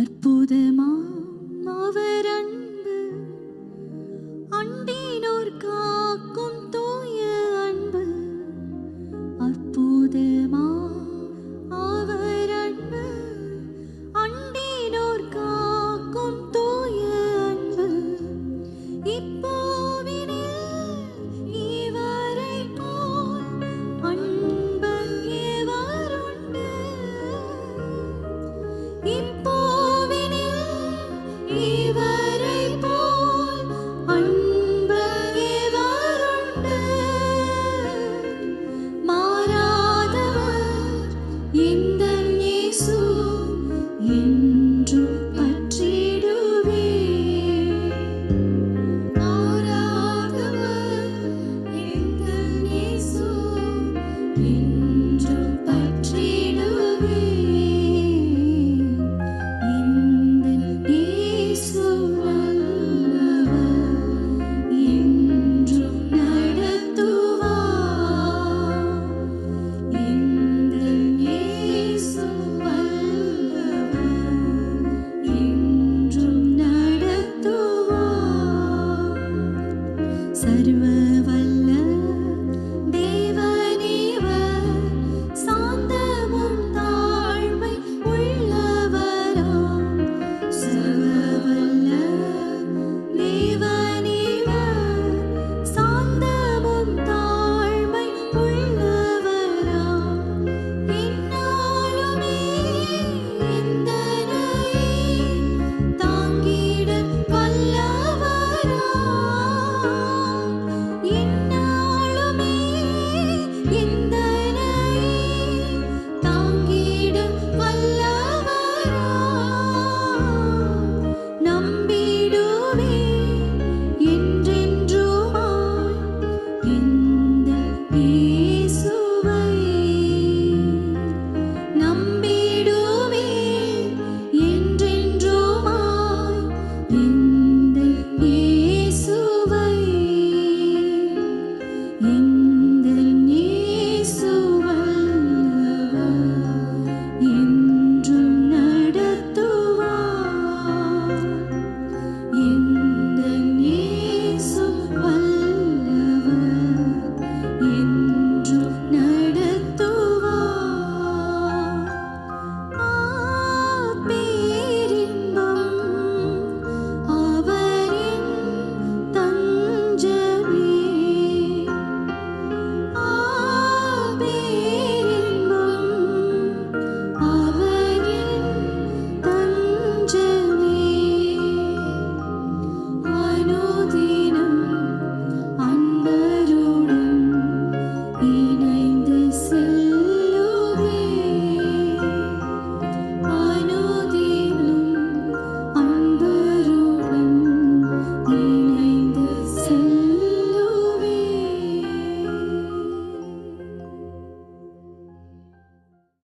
அற்புதமாம் அவர் அன்பு அண்டினோர் காக்கும் தூய அன்பு அற்புதமா அவர் அன்பு அண்டினோர் காக்கும் தூய அன்பு. இப்போ angel